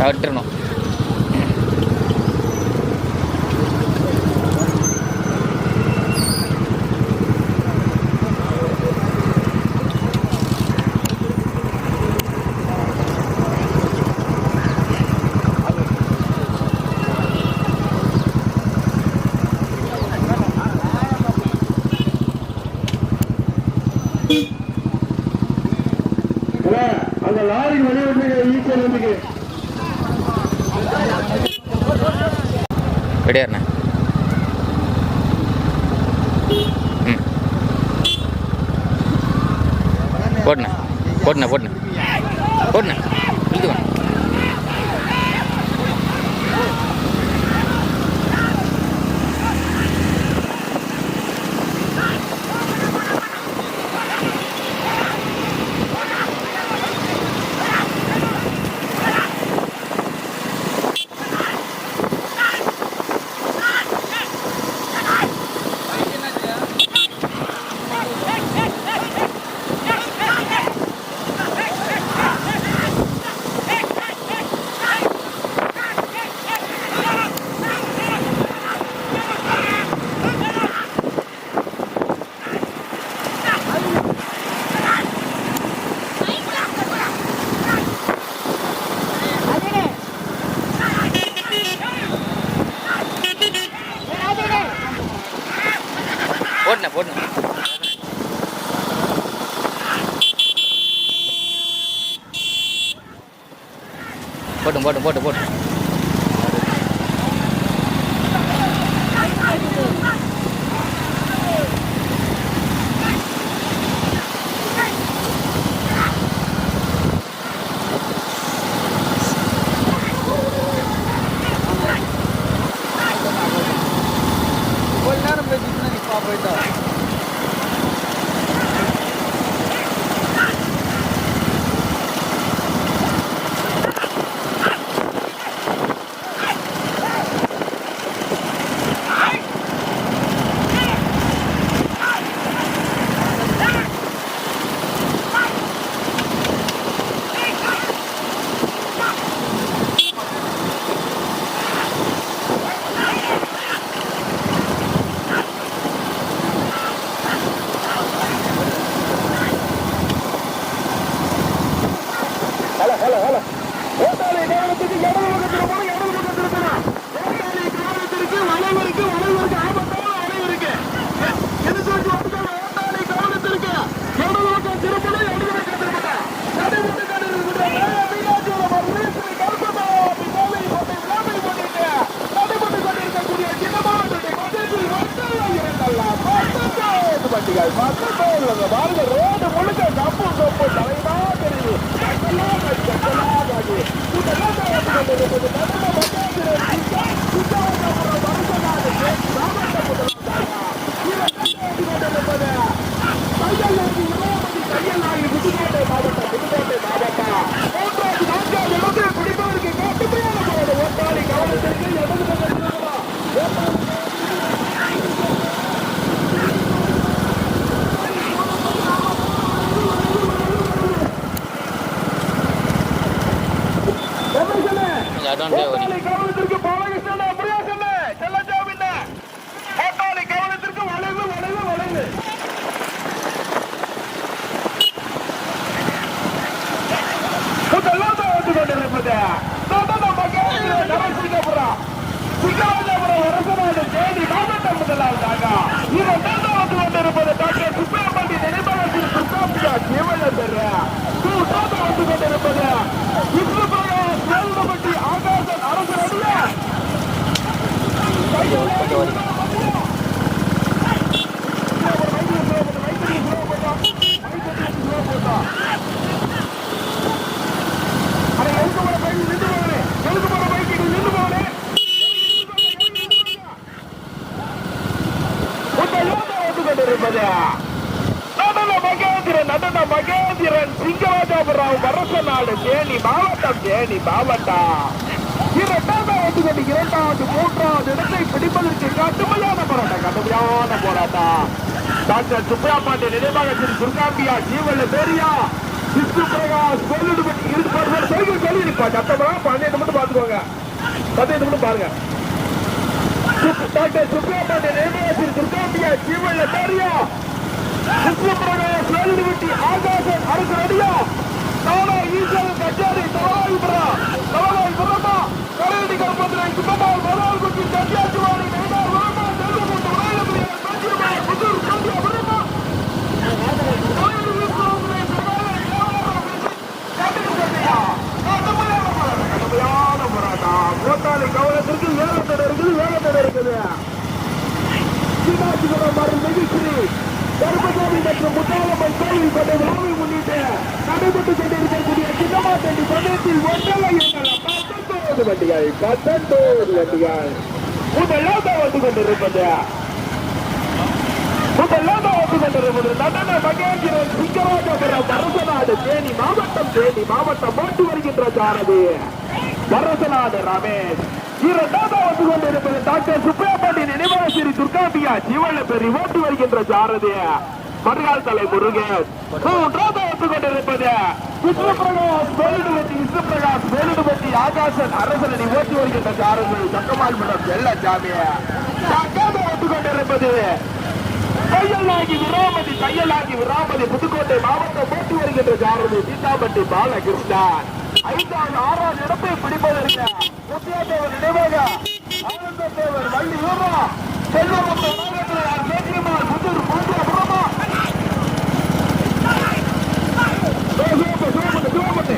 கட்டணும் போட்டுண்ணே போட்டுண்ணே போட்டுண்ணே போட்டுண்ணே இழுத்துக்கோண்ணே வேதனை போட்டு போட்டும் போட்டு போட்டு திரு துர்காம்பியா ஜீவன பேரியா விஷ்ணு பிரகாஷ் கோவிலுக்கு இருப்பார். இருப்பாரு சொல்லி சொல்லி இருப்பா சத்தமா பதினைந்து மட்டும் பாத்துக்கோங்க பதினைந்து மட்டும் பாருங்க. டாக்டர் சுப்ரமணிய பாண்டிய துர்காம்பியா ஜீவன பெரியா. சித்து பிரகாஷ் வேலுடுவட்டி ஆகாசம் அரசு ரெடியா. நானா ஈஸ்வரன் கச்சாரி தலவாய்புரா தலவாய்புரமா பத்தொன்பது வண்டிகள் தான் வந்து கொண்டிருப்பது. தான் வந்து கொண்டிருப்பது. நடன மகேந்திரன் சிங்கராஜபுரம் வரசநாடு தேனி மாவட்டம் தேனி மாவட்டம் போட்டு வருகின்ற சாரதி. வரசநாடு ரமேஷ். இரண்டாவது வந்து கொண்டிருப்பது டாக்டர் சுப்ரபாண்டி நினைவாசிரி துர்காம்பியா ஜீவன பெரிய ஓட்டு வருகின்ற சாரதி. மறுகால் தலை முருகன் மூன்றாவது கொண்டிருப்பது விஷ்ணுபிரகாஷ் வேலுடுபட்டி விஷ்ணுபிரகாஷ் வேலுடுபட்டி ஆகாசன் அரசனடி ஓட்டி வருகின்ற சாரதி சக்கமால் மடம் செல்லச்சாமி நான்காவது வந்து கொண்டிருப்பது தையலாகி விராமதி தையலாகி விராமதி புதுக்கோட்டை மாவட்டம் போட்டி வருகின்ற ஜாரதி சீதாபட்டி பாலகிருஷ்ணன் ஐந்தாவது ஆறாவது இடத்தை பிடிப்பதற்கு முத்தியாதேவர் நினைவாக ஆனந்ததேவர் வள்ளி செல்வமுத்த கேட்டியமார் புதூர் பூண்டியபுரமா சிவப்பட்டு சிவப்பட்டு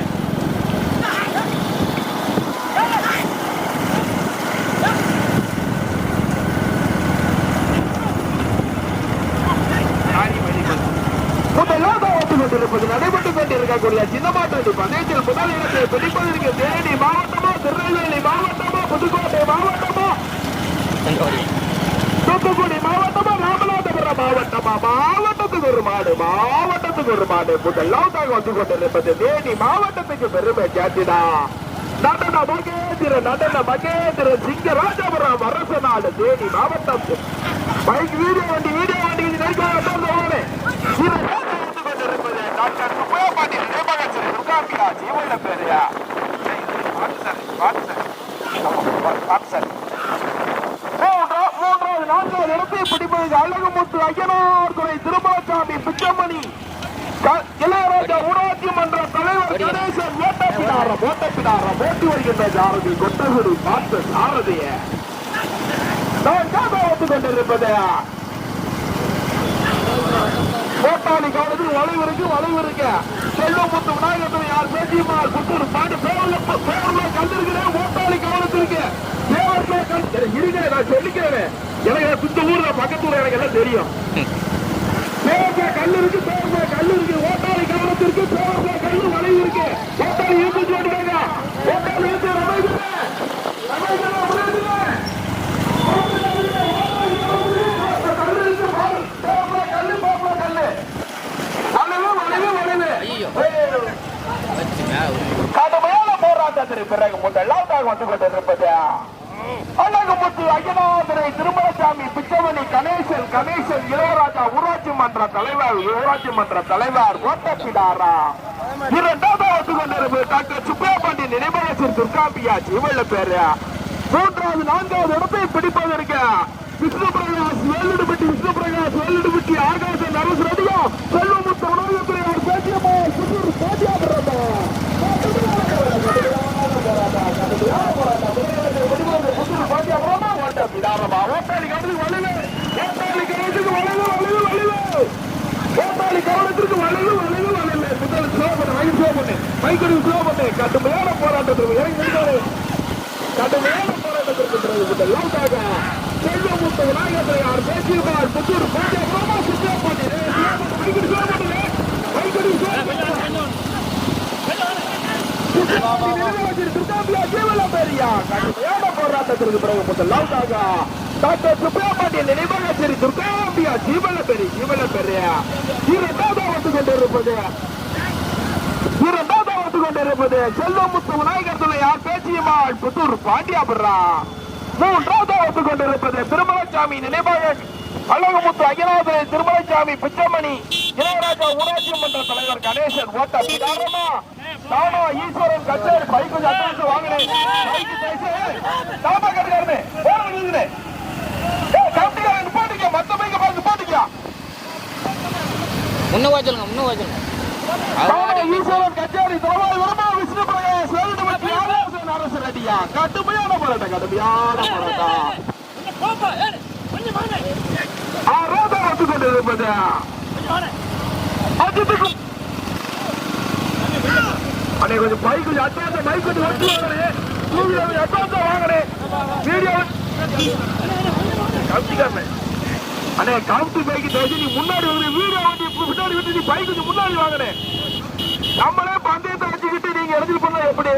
சிவப்பட்டு முதலாவது வந்து கொண்டிருப்பது இருக்கக்கூடிய கொண்டிருக்கக்கூடிய சின்னமாட்டு பந்தயத்தில் முதல் இடத்தை பிடிப்பதற்கு தேனி மாவட்டமோ திருநெல்வேலி மாவட்டமோ புதுக்கோட்டை மாவட்டமோ? தூத்துக்குடி மாவட்டமா ராமநாதபுரம் மாவட்டமா? மாவட்டத்துக்கு ஒரு மாடு மாவட்டத்துக்கு ஒரு மாடு. முதலாவதாக வந்து கொண்டிருப்பது தேனி மாவட்டத்துக்கு பெருமை சேர்த்திடா நடன மகேந்திர நடன மகேந்திர சிங்கராஜபுரம் அரச நாடு தேனி மாவட்டம் பைக் வீடியோ வண்டி வீடியோ வண்டி இது நடிக்காத துர்காம்பிகா ஜீவன பேரையா சார் சார் சார் மூன்றாவது நான்காவது இடத்தை பிடிப்பதற்கு அழகுமுத்து ஐயனார் துறை திருமலசாமி பிச்சமணி இளையராஜா ஊராட்சி மன்ற தலைவர் கணேசன் ஓட்டப்பிடாரம் ஓட்டப்பிடாரம் ஓட்டி வருகின்ற ஜாரதி கொட்டகுடி பார்த்த சாரதிய நான் காத கோட்டாளி கவனத்தில் வளைவு இருக்கு வளைவு இருக்கு. செல்வமுத்து விநாயகத்தில் யார்? பேசியுமார் புத்தூர் பாட்டு பேரல பேரல கண்டிருக்கிறேன். ஓட்டாளி கவனத்திற்கு. தேவர்ல கண் இருங்க நான் சொல்லிக்கிறேன். எனக்கு சுத்த ஊர்ல பக்கத்துல எனக்கு எல்லாம் தெரியும். பேரல கல் இருக்கு பேரல கல் இருக்கு. ஓட்டாளி கவனத்திற்கு பேரல கல் வளைவு இருக்கு. ஓட்டாளி இருந்து சொல்லுங்க ஓட்டாளி இருந்து ரமேஷ் ரமேஷ் ரமேஷ் கல்லு இருக்கு பாரு. பேரல கல்லு பேரல கல்லு வளைவு வளைவு வளைவு ஐயோ. ஐயோ. வச்சு மேலே கடுமையான திரு பிறகு முதலாவதாக வந்து கொண்டிருப்பது அழகுமுத்து ஐயனாதிரை திருமலசாமி பிச்சவனி கணேசன் கணேசன் இளையராஜா ஊராட்சி மன்ற தலைவர் ஊராட்சி மன்ற தலைவர் ஓட்டப்பிடாரா இரண்டாவது வந்து கொண்டிருப்பது டாக்டர் சுப்பிரபாண்டி நினைவகத்தில் துர்காம்பியா இவள பேரு மூன்றாவது நான்காவது இடத்தை பிடிப்பதற்கு விஷ்ணு பிரகாஷ் வேலுடுபட்டி விஷ்ணு பிரகாஷ் வேலுடுபட்டி ஆகாச நரசு ரெடியா செல்வமுத்து உணவுத்துறையார் பேசியமோ சுசூர் பாட்டியாபுரமா கடுமையான போராட்டத்திற்கு இறங்கி கடுமையான போராட்டத்திற்கு பிறகு முதலாவதாக செல்வமுத்து முத்து விநாயகர் யார் பேசியிருப்பார் புத்தூர் பாண்டிய பிரமா சுத்தியா பாண்டி வைக்கடி சோழப்பட்டு வைக்கடி சோழப்பட்டு துர்காம்பியா ஜீவல பெரியா கடுமையான போராட்டத்திற்கு பிறகு முதல் லவுடாக டாக்டர் சுப்பிரமணிய நினைவாக சரி. துர்காம்பியா ஜீவல பெரி ஜீவல பெரிய. இரண்டாவது வந்து கொண்டிருப்பது இரண்டாவது வந்து கொண்டிருப்பது செல்வமுத்து விநாயகர் துணை பேச்சியம்மாள் புத்தூர் பாண்டியாபுரா. மூன்றாவது வந்து கொண்டிருப்பது திருமலசாமி நினைவாக அழகுமுத்து அகிலாதன் திருமலைசாமி பிச்சமணி இளையராஜா ஊராட்சி மன்ற தலைவர் கணேசன் ஓட்டம் பிடாரமா தானா ஈஸ்வரன் கச்சேரி பைக்கு அட்வான்ஸ் வாங்கினேன். பைக்கு தாமா போன விழுதுனே கமிட்டிக்காரன் நிப்பாட்டிக்க மத்த பைக்க பார்த்து நிப்பாட்டிக்க முன்ன போய் சொல்லுங்க முன்ன போய் சொல்லுங்க தானா ஈஸ்வரன் கச்சேரி தோவாய் வருமா விஷ்ணு பிரகாஷ் வேலுடு மத்தி ஆலோசனை அரசு ரெடியா கடுமையான போராட்டம் கடுமையான போராட்டம் வந்து கொண்டிருப்பது. அஜித்துக்கு அண்ணே கொஞ்சம் பைக் கொஞ்சம் அட்வான்ஸ் பைக் கொஞ்சம் வச்சு வாங்கினேன் டூ வீலர் அட்வான்ஸா வாங்கினேன் வீடியோ கவுத்திக்காம அண்ணே கவுத்து பைக் தோசி நீ முன்னாடி வந்து வீடியோ வண்டி பின்னாடி விட்டு நீ பைக் கொஞ்சம் முன்னாடி வாங்கினேன் நம்மளே பந்தயத்தை வச்சுக்கிட்டு நீங்க எழுதி பண்ண எப்படி?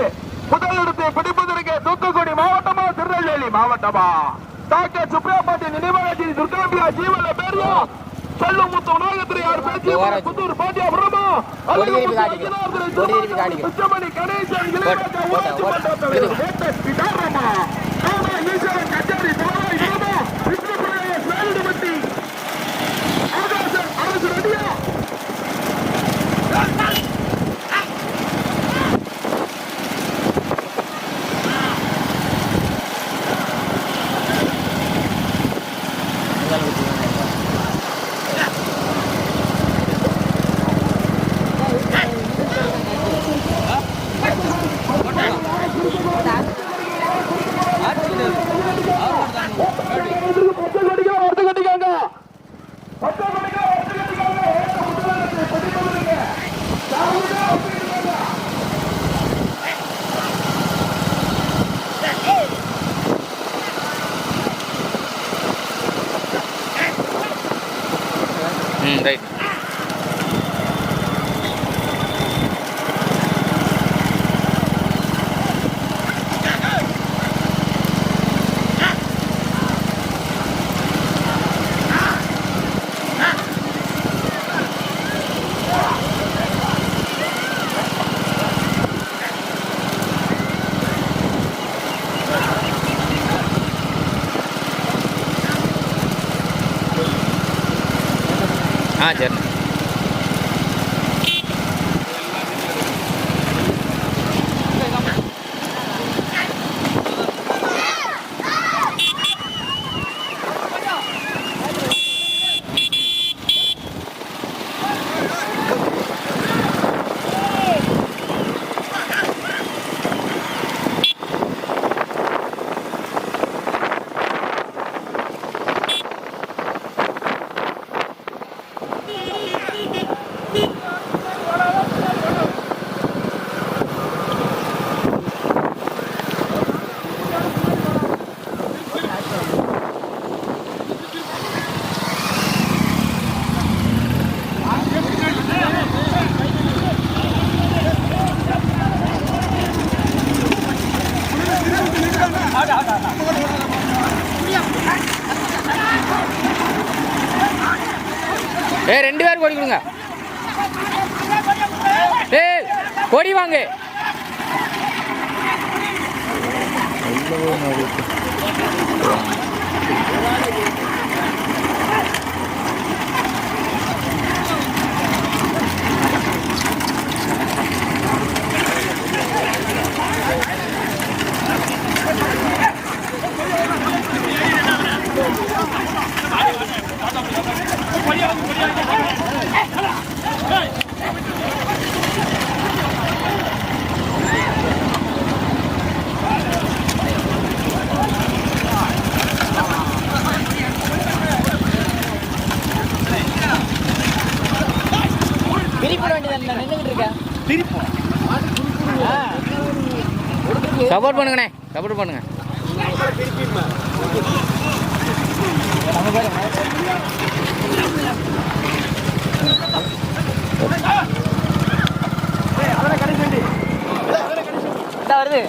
முதல் இடத்தை பிடிப்பதற்கு தூத்துக்குடி மாவட்டமா திருநெல்வேலி மாவட்டமா? டாக்டர் சுப்ரியா பாட்டி நினைவாக துர்காம்பியா ஜீவன பேரியா செல்லும் முத்து விநாயகத்திரி யார் பேச்சு புத்தூர் பாட்டியா பிரமா காட்டிக்க. பிச்சமணி கணேசன் இளையராஜா போட்டு, சப்போர்ட் பண்ணுங்கண்ணே சப்போர்ட் பண்ணுங்க. வருது.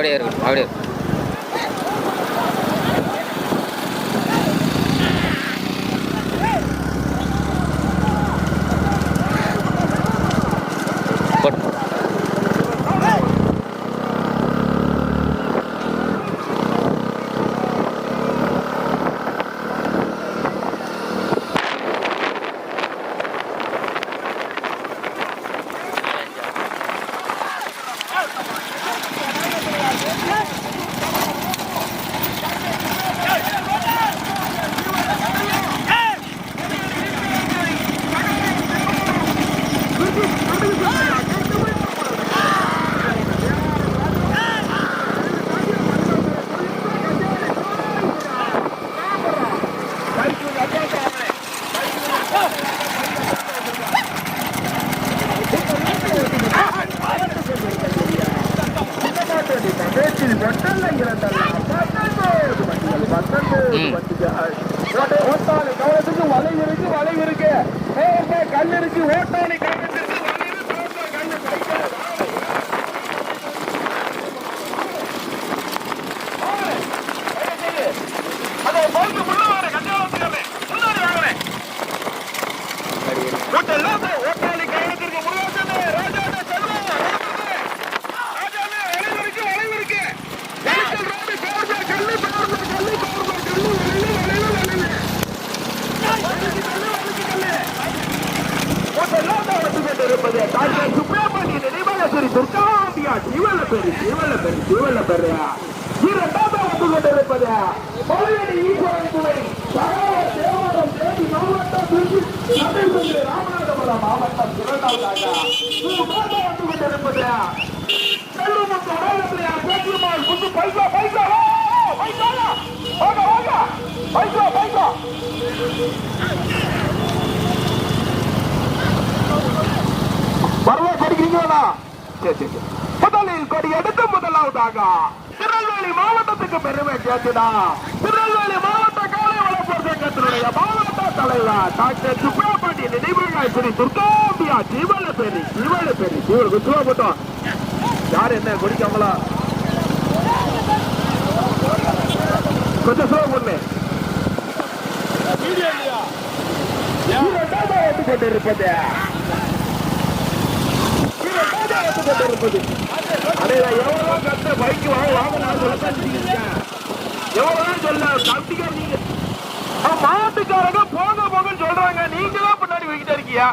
அப்படியே இருக்கட்டும் அப்படியே இருக்கட்டும். போட்டு ம். ஓட்டாளி கவனத்துக்கு வலை இருக்கு வலை இருக்கு ஏய், ஏய், கல் இருக்கு ஓட்டாளி கவனத்துக்கு வலை இருக்கு ஓட்டாளி கல்லு கைக்கு அதை போட்டு முன்ன வாரு, கட்டியாளத்துக்கு முன்னாடி வாங்குறேன் ஓட்டெல்லாம் ஓட்டாளி கவனத்திற்கு முருகாசனே ராஜாவே செல்வம் ராஜாவே வளைவு இருக்கு வளைவு இருக்கு எலிக்கல் ரோடு பேர்பா கல்லு பேர்பா கல்லு பேர்பா கல்லு வளைவு வளைவு வளைவு ஓட்டெல்லாம் நடந்து கொண்டிருப்பது டாக்டர் சுப்பிரமணிய நினைவகசரி துர்காம்பியா சிவலப்பெரு சிவலப்பெரு சிவலப்பெரு இரண்டாவது வந்து கொண்டிருப்பது பழையடி ஈஸ்வரன் துணை சகல தேவாரம் தேதி மாவட்டம் திருச்சி நடைபெற்று ராமநாதபுரம் மாவட்டம் இரண்டாவதாக. மூன்றாவது வந்து கொண்டிருப்பது பைசா பைசா பைசா வாங்க வாங்க. பைசா பைசா. படிக்கிறீங்களா? சரி சரி சரி. முதலில் கொடி எடுத்து முதலாவதாக திருநெல்வேலி மாவட்டத்துக்கு பெருமை சேர்த்துடா. திருநெல்வேலி மாவட்ட காலை வளர்ப்போர் சங்கத்தினுடைய மாவட்ட தலைவர் டாக்டர் சுப்ரமணிய நினைவுகள் ஸ்ரீ துர்காம்பியா ஜீவன பேரி ஜீவன பேரி ஜீவன குத்துவா போட்டோம் யார் என்ன குடிக்காமலா? கொஞ்சம் ஸ்லோ பண்ணு இரண்டாவது வந்து கொண்டிருப்பது கொண்டிருப்பது அதில் எவ்வளோ கத்த பைக்கு வாங்க வாங்க நான் சொல்ல எவ்வளோ சொல்ல கத்திக்கார் நீங்க மாட்டுக்காரங்க போங்க போங்கன்னு சொல்றாங்க நீங்களா பின்னாடி போய்கிட்டே இருக்கியா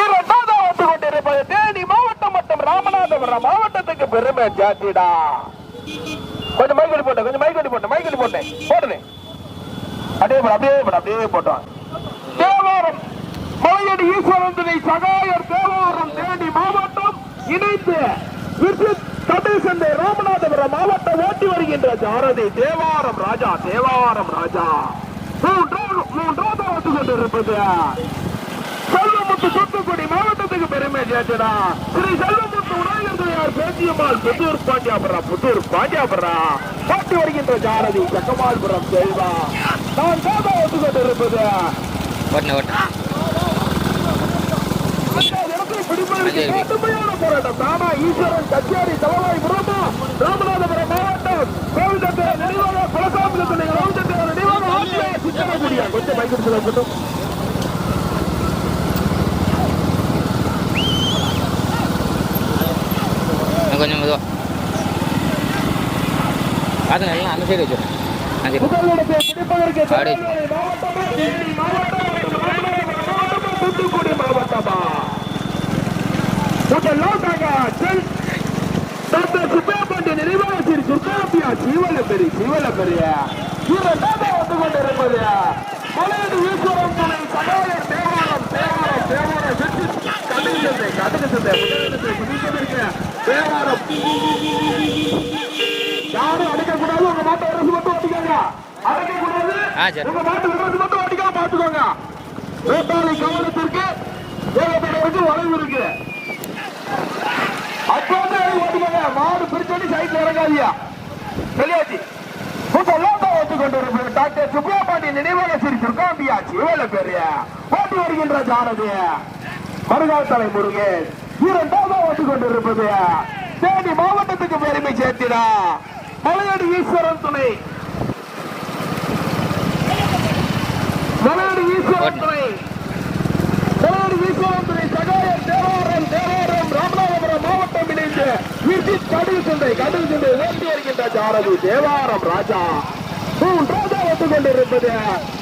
இரண்டாவது வந்து கொண்டிருப்பது தேனி மாவட்டம் மற்றும் ராமநாதபுரம் மாவட்டத்துக்கு பெருமை ஜாத்திடா கொஞ்சம் மைக்கடி போட்டேன் கொஞ்சம் மைக்கடி போட்டேன் மைக்கடி போட்டேன் போட்டுனேன் அப்படியே போட அப்படியே போட்டேன் அப்படியே போட்டான் மலையடி ஈஸ்வரன் துணை சகாயர் தேவாரம் தேனி மாவட்டம் இணைத்து விசிட் சதீசந்தை ராமநாதபுரம் மாவட்டம் ஓட்டி வருகின்ற சாரதி தேவாரம் ராஜா தேவாரம் ராஜா. மூன்றாவது மூன்றாவது ஓட்டு கொண்டிருப்பது. செல்வமுத்து தூத்துக்குடி மாவட்டத்துக்கு பெருமை சேர்த்தடா. ஸ்ரீ செல்வமுத்து உலகத்தையார் பேச்சியம்மாள் புத்தூர் பாண்டியாபுரம் புத்தூர் பாண்டியாபுரம் பாட்டி வருகின்ற ஜாரதி செக்கமாள்புரம் செல்வா. நான் சாதா வந்து கொண்டிருப்பது ஓட்டுன பிடிப்பதற்கு கடுமையான போராட்டம் தானா ஈஸ்வரன் கச்சேரி தலவாய் புறமா ராமநாதபுரம் மாவட்டம் கோவிந்தத்தை நினைவாக குலசாமிலத்தினை கோவிந்தத்தை நினைவாக ஆசியா சித்தனகுடியா கொஞ்சம் இருக்கட்டும் இன்னும் கொஞ்சம் மெதுவா பார்த்துங்க எல்லாம் அந்த சைடு வச்சுருக்கேன் மாவட்டமா தூத்துக்குடி மாவட்டமா முதலாவதாக செல் டாக்டர் சுப்பையப்பாண்டி நினைவாக ஸ்ரீ துர்காபியா சீவலப்பெரி சீவலப்பெரிய இரண்டாவது வந்து கொண்டிருப்பது மலையடி ஈஸ்வரம் துணை சகாயர் தேவாரம் தேவாரம் தேவாரம். வெற்றி சந்தை முதலிடத்தை பிடிப்பதற்கு தேவாரம். யாரும் அடிக்கக்கூடாது. உங்க மாட்டை அரசு மட்டும் அடிக்காங்க. அடிக்கக்கூடாது. உங்க மாட்டு அரசு மட்டும் அடிக்காம பாத்துக்கோங்க வேட்டாளி கவனத்திற்கு ஏகப்பட்டவருக்கு வளைவு இருக்கு. அப்ப வந்து மாடு பிரிச்சோடி சைட்ல இறங்காதியா டாக்டர் நினைவாக இவ்வளவு ஓட்டி வருகின்ற ஜானது. மருகாத்தலை முருகன் இரண்டாவது கொண்டிருப்பது. தேனி மாவட்டத்துக்கு பெருமை சேர்த்திடா. மலையடி ஈஸ்வரன் துணை. மலையடி ஈஸ்வரன் துணை. மலையடி ஈஸ்வரன் துணை. சகாயம் தேவாரம் தேவாரம். ராமநாதபுரம் மாவட்டம் சந்தை சந்தை ஓட்டி வருகின்ற ஜாரதி தேவாரம் ராஜா. மூன்றாவது வந்து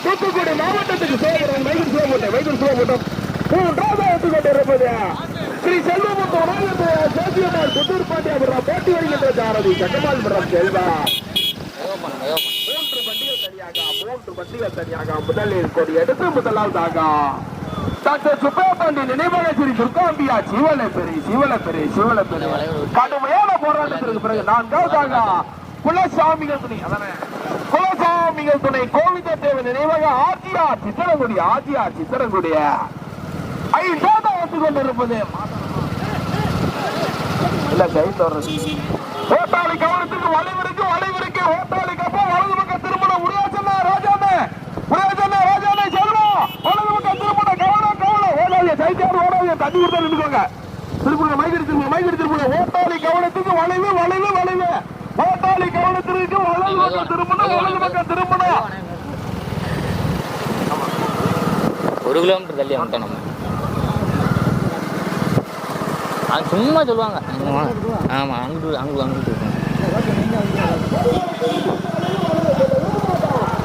தூத்துக்குடி மாவட்டத்துக்கு சேகரன் வைகூர் ஸ்ரீ செல்வமுத்து உலகத்து சேத்தியம்மாள் புத்தூர் பாண்டியாபுரம் போட்டி வருகின்ற ஜாரதி சட்டமால்புரம் செல்வா மூன்று வண்டிகள் தனியாக மூன்று வண்டிகள் தனியாக முதலில் கொடி எடுத்து முதலாவதாக டாக்டர் சுப்பையப்பாண்டி நினைவாக ஸ்ரீ துர்காம்பியா சிவலை பெரி சிவலை பெரி சிவலை பெரி. கடுமையான போராட்டத்திற்கு பிறகு நான்காவதாக குலசாமிகள் துணை. அதானே? குலசாமிகள் துணை. கோவிந்த தேவன் நினைவாக ஆச்சியார் சித்தரங்குடி ஆச்சியார் சித்தரங்குடிய ஐந்தாவது வந்து கொண்டிருப்பது இல்ல கை தொடர்ந்து கவனத்துக்கு வளைவிருக்கு தண்ணி கொடுத்தா நின்றுக்கோங்க திருப்பூர் மைக் எடுத்துருங்க மைக் திருப்பூர் ஓட்டாளி கவனத்துக்கு வளைவு வளைவு வளைவு. ஓட்டாளி கவனத்திற்கு வலது பக்கம் திரும்பணும் வலது பக்கம் திரும்பணும். ஒரு கிலோமீட்டர் தள்ளி வந்துட்டோம் நம்ம. அது சும்மா சொல்லுவாங்க. ஆமாம் அங்கிட்டு அங்கிட்டு அங்கிட்டு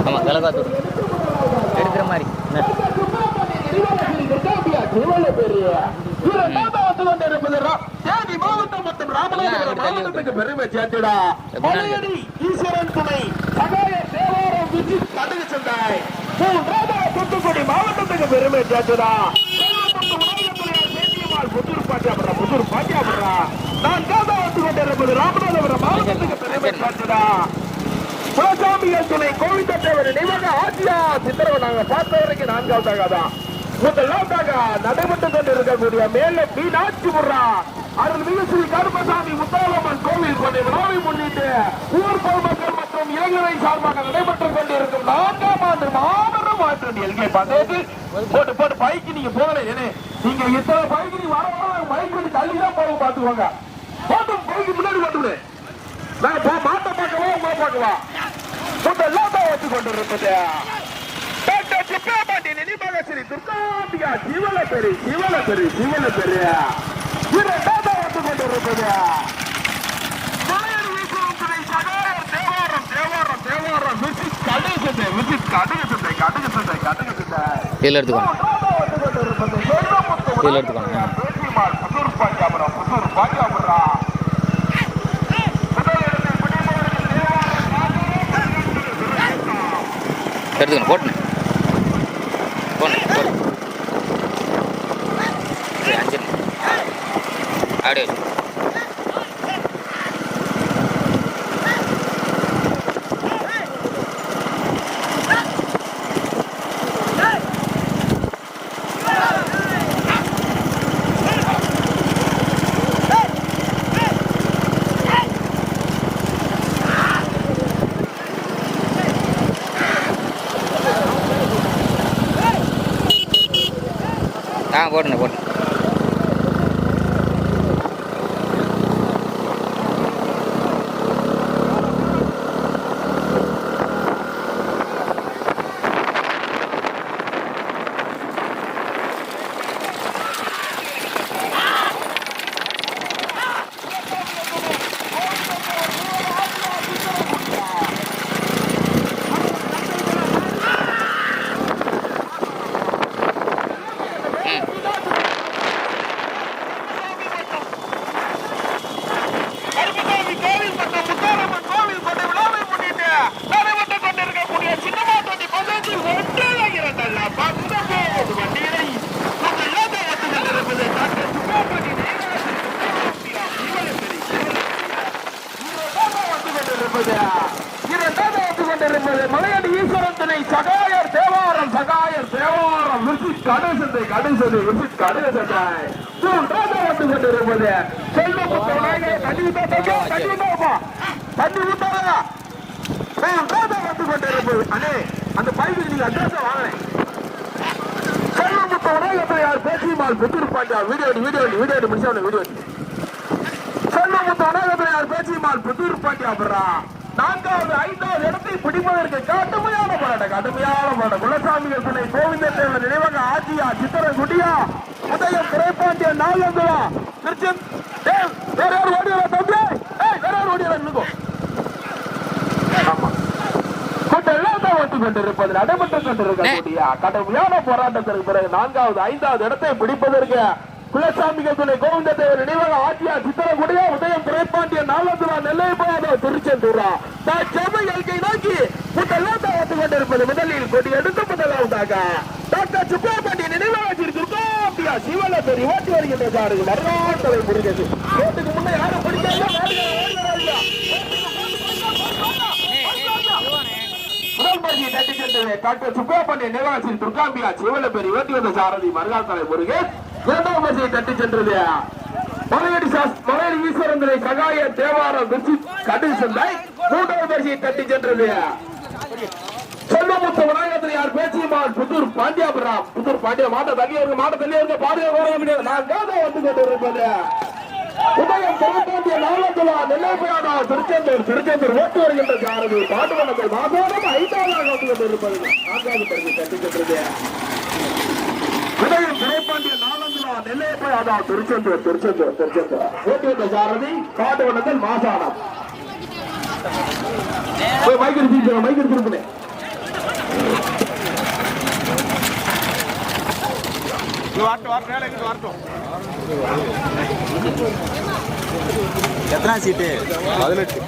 ஆமாம் கிழக்காத்தூர் எடுக்கிற மாதிரி. என்ன? பெருமை சேர்த்துடா. மலையடி ஈஸ்வரன் துணை. சகாய தேவாரம் விஜித் கடுகு சந்தாய் மூன்றாவது தூத்துக்குடி மாவட்டத்துக்கு பெருமை சேர்த்துடா. புத்தூர் பாட்டியாபுரா புத்தூர் பாட்டியாபுரா நான் காதா வந்து கொண்டிருப்பது ராமநாதபுரம் மாவட்டத்துக்கு பெருமை சேர்த்துடா. குலசாமிகள் துணை கோவிந்தத்தேவர் நினைவாக ஆசியா சித்திரவை நாங்க பார்த்த வரைக்கும் நான்காவதாக தான். முதலாவதாக நடைபெற்று கொண்டிருக்கக்கூடிய மேல மீனாட்சி முர்ரா அருள்மிகு ஸ்ரீ கருப்பசாமி முத்தாலம்மன் கோவில் கொண்ட விழாவை முன்னிட்டு ஊர் பொதுமக்கள் மற்றும் இளைஞரை சார்பாக நடைபெற்றுக் கொண்டிருக்கும் நான்காம் ஆண்டு மாபெரும் மாற்றம் எல்கே பந்தயத்து போட்டு போட்டு பைக்கு நீங்க போகல ஏனே? நீங்க இத்தனை பைக்கு நீ வர வர பைக் பண்ணி தள்ளி தான் போக பாத்துக்கோங்க போட்டும் பைக்கு முன்னாடி போட்டு நான் மாட்டை பார்க்கவா உங்களை பார்க்கலாம் முதல்லாம் தான் வச்சு கொண்டிருப்பது ದುರ್ಗಾಮಾತೆ ನಿಮಗೆ ಶ್ರೀ ದುರ್ಗಾಂಬಿಯ ಜೀವನ ಪೆರಿ ಜೀವನ ಪೆರಿ ಜೀವನ ಪೆರಿ ಇರದಾದ ಹೊತ್ತುಕೊಂಡಿರುತ್ತದೆ கீழே எடுத்துக்கோங்க கீழே எடுத்துக்கோங்க எடுத்துக்கணும் போட்டுனேன் போனேன் போடு சரி, அஞ்சு அப்படியே வச்சு. ஆ போட்டுனேன் போட்டுனேன் கருப்பசாமி கோவில் மற்றும் முத்தாரம்மன் கோவில் கொண்ட விழாவை முன்னிட்டு நடைபெற்றுக் கொண்டிருக்கக்கூடிய சின்னமா தொட்டி பந்தயத்தில் ஒன்றாக இரண்டல்ல பத்து போவது வண்டிகளை உங்கள் இலக்கை வந்து கொண்டிருப்பது டாக்டர் சுப்பிரமணி மலையடி ஈஸ்வரன் துணை சகாயர் தேவாரம் சகாயர் தேவாரம் விசிட் கடைசந்தை கடைசந்தை விசிட் கடைசந்தை மூன்றாக வந்து கொண்டிருப்பது செல்வமுத்தவனாக தண்ணி ஊத்தாதா தண்ணி ஊத்தாப்பா தண்ணி ஊத்தாதா மூன்றாக வந்து கொண்டிருப்பது அண்ணே அந்த பைக்கு நீங்க அட்ரஸ் வாங்கினேன் செல்வமுத்தவனாக யார் பேசியுமால் புத்தூர் பாண்டியா வீடியோ வீடியோ வீடியோ முடிச்சா வீடியோ செல்வமுத்து அனகத்தினார் பேச்சிமால் புதூர் பெறா நான்காவது ஐந்தாவது இடத்தை பிடிப்பதற்கு கடுமையான போராட்டம். கடுமையான போராட்டம். குலசாமிகள் துணை கோவிந்த தேவர் நினைவக ஆட்சியா சித்திர குடியா உதயம் துறைப்பாண்டிய நாகந்துவா திருச்செந் டேய், வேற யார் ஓடியா தம்பி வேற யார் ஓடியா நிற்கும் நடைபெற்றுக் கொண்டிருக்கக்கூடிய கடுமையான போராட்டத்திற்கு பிறகு நான்காவது ஐந்தாவது இடத்தை பிடிப்பதற்கு குலசாமிகள் துணை கோவிந்த தேவர் நினைவாக ஆட்சியா சித்திரகுடியா உதயம் துறைப்பாண்டிய நாலந்துரா நெல்லை போகாத திருச்செந்தூரா தான் செவ்வை எல்கை நோக்கி கூட்டம் தயாரித்துக் கொண்டிருப்பது முதலில் கொடி எடுத்து முதலாவதாக டாக்டர் சுப்பிரமணிய நினைவாக துர்காம்பியா சிவல பெரிய ஓட்டி வருகின்ற சாரு வரலாற்றை முடிஞ்சது ரோட்டுக்கு முன்னே யாரும் பிடிக்காத முதல் பரிசை டாக்டர் சுப்பிரமணிய நிர்வாகத்தில் துர்காம்பியா சிவலப்பேரி ஓட்டி வந்த சாரதி மருகால் தலை முருகன் இரண்டாம் பரிசை தட்டி சென்றது. மலையடி மலையடி ஈஸ்வரந்தரை சகாய தேவாரம் திருச்சி கட்டில் சந்தை மூன்றாவது பரிசை தட்டி சென்றது. செல்வமுத்த விநாயகத்தில் யார் பேச்சியம்மாள் புதூர் பாண்டியாபுரா புதூர் பாண்டியா மாட்ட தள்ளி இருக்க மாட்ட தள்ளி இருக்க பாதுகாப்பு வர முடியாது. நான் காதை வந்து கொண்டிருப்பது. உதயம் திருப்பாண்டிய நாளந்துலா நெல்லைப்பையானா திருச்செந்தூர் திருச்செந்தூர் ஓட்டு வருகின்ற சாரதி. பாட்டுமணத்தில் மாதோடம் ஐந்தாவது வந்து கொண்டிருப்பது. நான்காவது பரிசு தட்டி சென்றது. உதயம் திருப்பாண்டிய நாளந்துலா நெல்லைப்பையானா திருச்செந்தூர் திருச்செந்தூர் திருச்செந்தூர் ஓட்டு வந்த சாரதி பாட்டுமணத்தில் மாசானம் போய் மைக் எடுத்து மைக் எடுத்து எத்தனை சீட்டு பதினெட்டு.